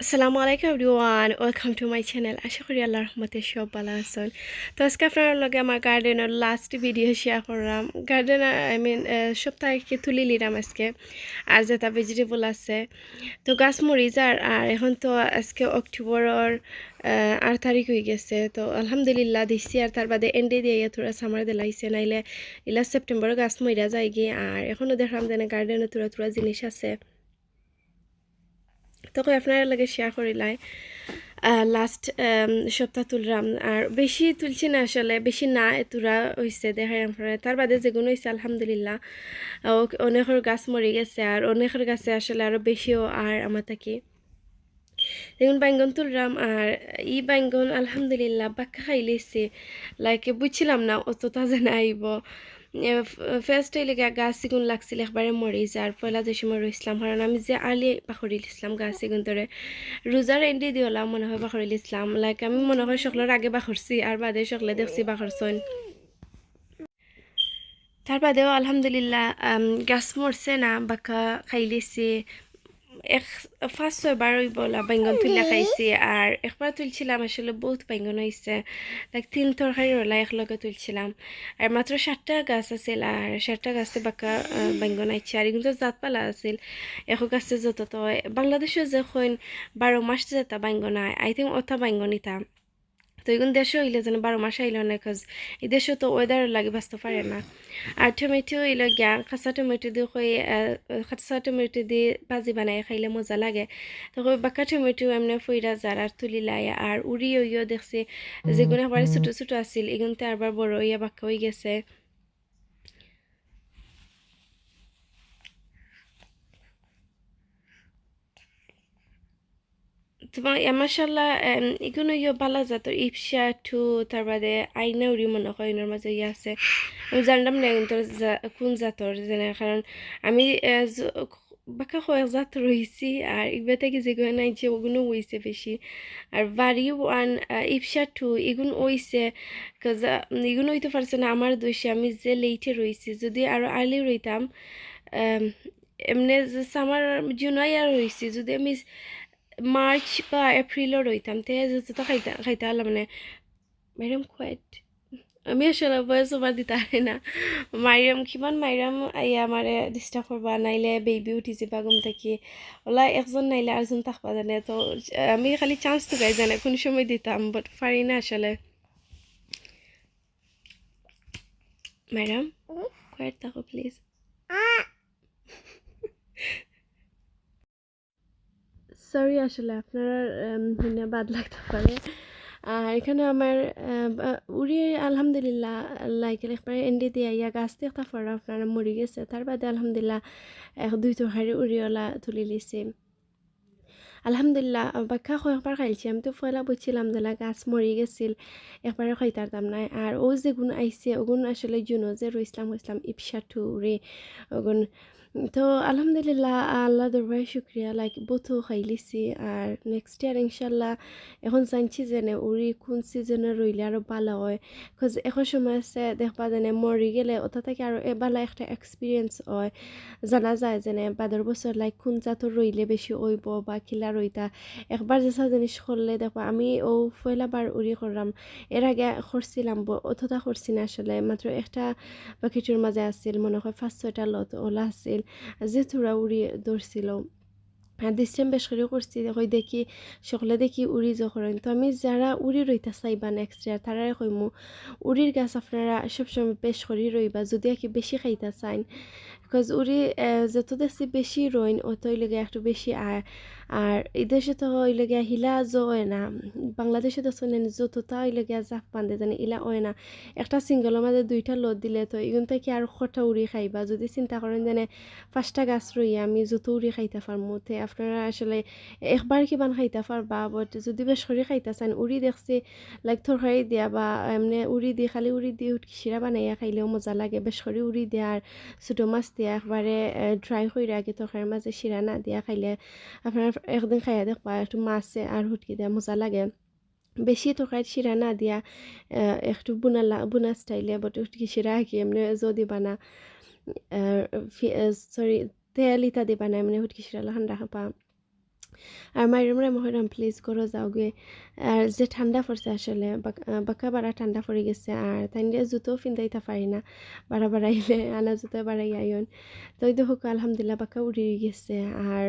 আসসালামু আলাইকুম everyone welcome to my channel আশা করি আল্লাহ রহমতে সব ভালো আছেন তো আজকে আপনার লগে আমার গার্ডেনের লাস্ট ভিডিও শেয়ার করলাম গার্ডেন আই মিন সপ্তাহে তুলি লিলাম আজকে। আর যেটা ভেজিটেবল আছে। তো গাছ মরি যার, আর এখন তো আজকে অক্টোবরের আট তারিখ হয়ে গেছে। তো আলহামদুলিল্লাহ দিচ্ছি আর তার বাদে এন্ডে দিয়ে তোরা সামার দিলাইছে। নাইলে ইলা সেপ্টেম্বরে গাছ মরিয়া যায় গিয়ে আর এখনও দেখলাম যেন গার্ডেনে তোরা তোরা জিনিস আছে। তখন আপনার লাগে শেয়ার করিলাই লাস্ট সপ্তাহ তুলরাম আর বেশি তুলছি না আসলে, বেশি না এতুরা হয়েছে দেখাই আপনারা। তার বাদে যেগুলো হয়েছে আলহামদুলিল্লাহ। অনেকের গাছ মরে গেছে আর অনেকের গাছে আসলে আরও বেশিও আর আমার থাকি। দেখুন বাইঙ্গন তুললাম আর ই বাইঙ্গন আলহামদুলিল্লাহ, বাক্কা খাইলেছি। লাইকে বুঝছিলাম না, অতটা যেন আইব। ফার্স্ট লেগে গাছ সিগুন লাগছিল একবারে মরি যার পয়লা যে সময় রইছিলাম কারণ আমি যে আলি পাখরিল ইসলাম গাছ সিগুন ধরে রোজার এন্ডি দিওলাম মনে হয় পাখরিল ইসলাম লাইক আমি মনে হয় সকলের আগে বাখরছি আর বাদে সকলে দেখছি বাখরছন তার বাদেও আলহামদুলিল্লাহ গাছ মরছে না বাক্কা খাইলেছি এক ফার্স্ট ছয়বারই বলা বাইঙ্গন তুলে খাইছি আর একবার তুলছিলাম আসলে বহুত বাইঙ্গন হয়েছে লাইক তিন তরকারি রলা একলগে তুলছিলাম। আর মাত্র সাতটা গাছ আছিল আর সাতটা গাছে বাঁকা বাইঙ্গন আইছে আর এগুলো জাত পালা আছিল। এশ গাছে যত তো বাংলাদেশে যখন বারো মাস যেটা বাইঙ্গন আই থিঙ্ক অথা বাইঙ্গন ইতাম তো এগুলো দেশে হইলে যেন বারো মাস আইল না খোঁজ এই দেশে তো ওয়েদার লাগে বাঁচতে পারে না। আর টমেটো হইলে গিয়া কাঁচা টমেটো দিয়ে কই কাঁচা টমেটো দিয়ে ভাজি বানাই খাইলে মজা লাগে। তো বাঁকা টমেটো এমনি ফইরা যার আর তুলি লাই আর উড়ি হইও দেখছি যেগুলো একবারে ছোটো ছোটো আছিল এগুলো আবার বড় হইয়া বাঁকা হয়ে গেছে। মাসাল্লাহ এগুলো ইয়ে বালা জাতর ইপসা তার বাদে আইনা উড়ি মনে হয়, এনার মাঝে ইয়ে আছে। আমি জানলাম না কিন্তু কোন জাতর যেনে, কারণ আমি বাকা কয়েক জাত রয়েছি, আর ইবা থেকে যেগুলো নাই যে ওগুলো হইছে বেশি। আর বাড়ি ওয়ান ইপসা টু এগুলো ওইছে এগুলো হইতে পারছে না আমার দোষে, আমি যে লেইটে রয়েছি যদি আরও আর্লি রইতাম এমনি সামার জুনাই আর রয়েছি যদি আমি মার্চ বা এপ্রিলও রইতাম তে যতটা খাইতা, খাইতে হলাম মানে ম্যাডাম কোয়াইট আমি আসলে বয়স ওভার দিতে পারি না। মাইরাম কিমান মাইরাম আইয়া আমারে ডিস্টার্ব করবা নাইলে বেবি উঠি যাবা গম থাকি। ওলা, একজন নাইলে আরেকজন থাকবা জানে। তো, আমি খালি চান্স তো গাই জানে, কোন সময় দিতাম বাট পারি না আসলে। ম্যাডাম কোয়াইট থাকো প্লিজ সরি আসলে, আপনার বাদ লাগতে পারে। আর এখানে আমার উড়ি, আলহামদুলিল্লাহ, লাইকেল একবারে এন্ডি দিয়ে ইয়া গাছ একটা ফরা আপনারা মরি গেছে। তার বাদে আলহামদুলিল্লাহ এক দুই তরকারি উড়িওলা তুলি লিছে। আলহামদুলিল্লাহ বাক্কা কয়েকবার খাইছি আমি তো ফয়লা বুঝছিলাম দিলা গাছ মরি গেছিল, একবারে খাইতারতাম নাই। আর ও যেগুন আইসে ওগুন আসলে জুনো যে রইসলাম হইসলাম ইপসা টু রে ওগুন তো আলহামদুলিল্লাহ, আল্লাহ দরবারে শুক্রিয়া। লাইক বথু খাইলিছি। আর নেক্সট ইয়ার ইনশাল্লাহ এখন জানছি যেনে উড়ি কোন সিজনে রইলে আরও ভালো হয়। কজ এখন সময় আছে, দেখবা যেনে মরি গেলে ওটা থেকে আরও এবালা একটা এক্সপিরিয়েন্স হয়। জানা যায় যেনে বাদর বছর লাইক কোন জাতর রইলে বেশি ওইব বা খিলা রইতা। একবার যেসব জিনিস করলে দেখবা, আমি ও পয়লাবার উড়ি করলাম। এর আগে করছিলাম অতটা করছি না আসলে। মাত্র একটা বাকিটোর মাঝে আসছিল মনে হয় ফার্স্ট ছয়টা লত ওলা আসছিল থোড়া উড়ি ধরছিল ডিস্টেম বেশ করে করছি কই দেখি, সকলে দেখি উড়ি যখন তো আমি যারা উড়ি রইতা চাইবা নেক্সট ইয়ার তারাই কইমু উড়ির গাছ আপনারা সবসময় বেশ করে রইবা যদি আর কি বেশি খাইতা চাইন। বিকজ উড়ি যত দেখছি বেশি রইন অতই লেগে একটু বেশি আর আর এই দেশে তো ওই লেগে হিলা জয় না। বাংলাদেশে তো শোনেন যতটা ওই লেগে জাফ বান্ধে জানে, ইলা হয় না। একটা সিঙ্গলের মাঝে দুইটা লোদ দিলে তো এগুন থেকে আর খটা উড়ি খাইবা। যদি চিন্তা করেন যেনে পাঁচটা গাছ রইয়া আমি যত উড়ি খাইতে পারমু। তে আপনারা আসলে একবার কিমান খাইতে পারবা বাট যদি বেশ করে খাইতে চান, উড়ি দেখছি লাইক তরকারি দিয়া বা এমনি উড়ি দিয়ে খালি উড়ি দিয়ে শিরা বানাইয়া খাইলেও মজা লাগে। বেশ করে উড়ি দিয়া আর ছোটো মাছ দিয়া একবারে ড্রাই করে আগে তরকারির মাঝে শিরা না দিয়া খাইলে আপনার একদিন খাইয়া দেখবা একটু মাছে আর হুটকি দেওয়া মজা লাগে বেশি তরকারি শিরা না দিয়া একটু বুনা বুনা স্টাইলে বটে হুটকি শিরা আঁকি এমনি যদি বানা সরি তেল ইত্যাদি বানায় মানে হুটকি শিরা লাহান রাখা পা আর মায়ের মনে মহরাম প্লিজ করো যাওগে আর যে ঠান্ডা পড়ছে আসলে বাক- বাড়া ঠান্ডা পড়ে গেছে আর তাই জুতো ফিন্দাইতে পারি না বাড়া বাড়াইলে আনা জুতো বাড়াই আইন তো এই দেখো আলহামদুলিল্লাহ বাঁকা উড়ে গেছে আর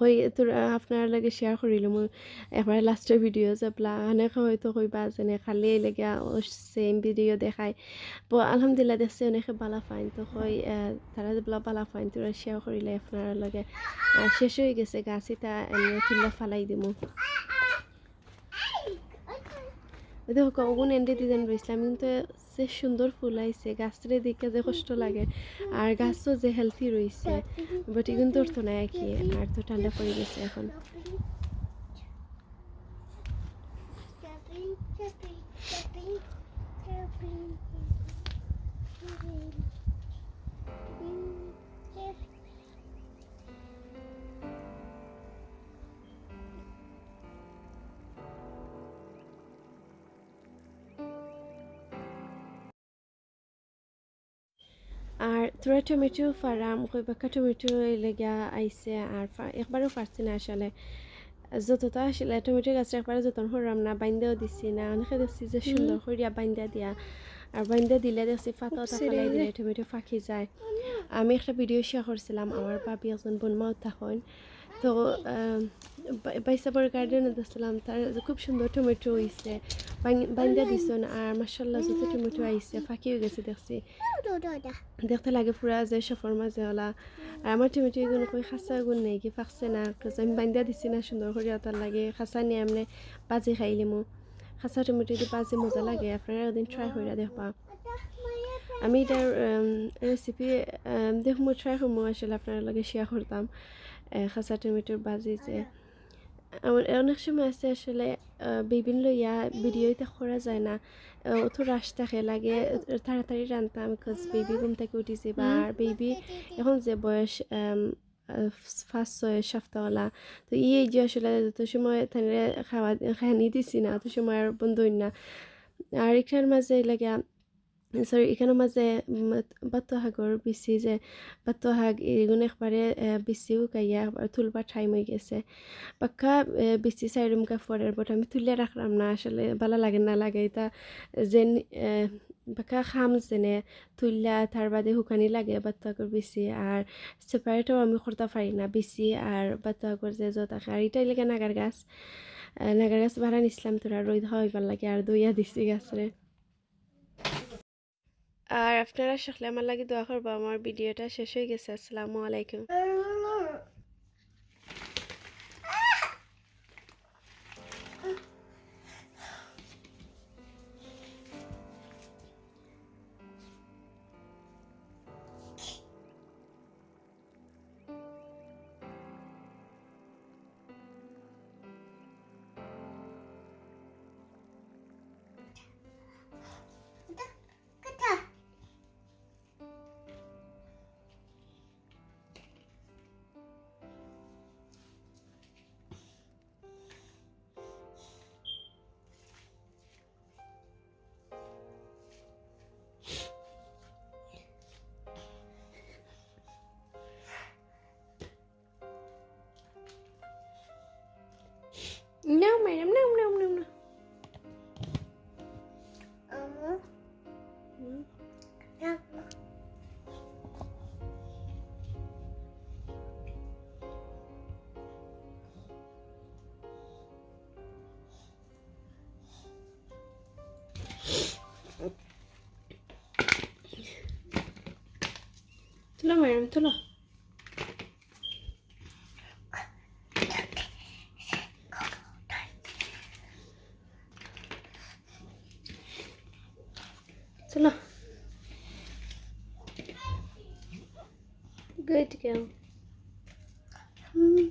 কই তোর আপনার লাগে শেয়ার করিলো মই। একবার লাস্টের ভিডিও যাবলা অনেকে হয়তো কইবা যেনে খালি লাগে সেম ভিডিও দেখায় তো আলহামদুলিল্লাহ দেখছে অনেকে বালা ফাইন তো কই তারা যেগুলা বালা ফাইন তোরা শেয়ার করিলে আপনার লাগে। শেষ হয়ে গেছে গাছ এটা এমনি তুললা ফালাই দিমু। দেখো ওগুন এন্ডে দিদান রইছিলাম কিন্তু যে সুন্দর ফুল আইছে গাছটারে দিকে যে কষ্ট লাগে। আর গাছও যে হেলথি রয়েছে বাট এগুন তোর তো নাই কি আর তো ঠান্ডা পড়ে গেছে এখন। Thank jumping, তোরা টমেটো ফারাম কই বাক্কা টমেটো লেগা আইসে আর একবারও পারছি না আসলে যতটা আসলে টমেটো গাছটা একবারে যতন হরাম না বাইন্দাও দিছি না অনেকে দেখছি যে সুন্দর করিয়া বাইন্দা দিয়া আর বাইন্দা দিলে দেখছি ফাঁকা ফালাই দিলে টমেটো ফাঁকি যায় আমি একটা ভিডিও শেয়ার করছিলাম আমার বাবি একজন বনমাও তখন তো বাইসাবর গার্ডেনে দেখছিলাম, তার খুব সুন্দর টমেটো হয়েছে বাইন্দা দিছন আর মাসাল্লাহ যত টমেটো আইছে, ফাঁকি হয়ে গেছে দেখছি. দেখতে লাগে পুরা যে সফর মাঝে ওলা। আর আমার টমেটো এগুলো কই খাসা গুণ নেই, কি ফাঁকছে না আমি বান্ধা দিছি না সুন্দর করে তার লাগে খাসা নিয়ে এমনি বাজি খাইলে মো খাসা টমেটো দিয়ে বাজি মজা লাগে, আপনারা একদিন ট্রাই করে দেখবা। আমি এটার রেসিপি দেখব ট্রাই করব আসলে আপনার লগে শেয়ার করতাম খাসা টমেটোর বাজি যে। এমন অনেক সময় আছে আসলে বিভিন্ন ইয়া ভিডিওতে করা যায় না। অত রাশ থাকে লাগে তাড়াতাড়ি রান্তাম বিকজ বেবি ঘুম থেকে উঠিছে বা আর বেবি এখন যে বয়স ফার্স্ট ছয় সপ্তাহওয়ালা তো ই এই যে আসলে যত সময় তাহলে খাওয়া খানি দিছি না অত সময় আর বন্ধ না। আর এখানের মাঝে লাগে এখানের মাঝে বাত্ত শাকৰ বেছি যে শাক এগুলো একবারে বেছি একবার তুলবার টাইম হয়ে গেছে। পাক্কা বেশি সাইডম কা ফরের বট। আমি তুলে রাখলাম না আসলে ভালো লাগে না লাগে এটা যেন পাক্কা খাম যেনে তুললা তার বাদে শুকানি লাগে বাত্তাকর বেশি আর সেপারেটও আমি করতে পারি না বেশি আর বাত্তাকর যে যত থাকে আর এটাই লাগে নাগার গাছ নাগার গাছ ভাড়া নিছিলাম তোরা রোদ হওয়াইবার লাগে আর দইয়া দিছি গাছরে আর আপনারা সকলে আমার লাগে দোয়া করব আমার ভিডিওটা শেষ হয়ে গেছে আসসালামু আলাইকুম। তুলো ম্যাডাম তুলো তুলো Good girl. Hmm.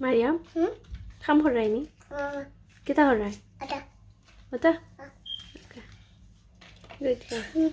Mariam, Hmm. काम हो. रहा है नहीं कितना हो. रहा है होता गुड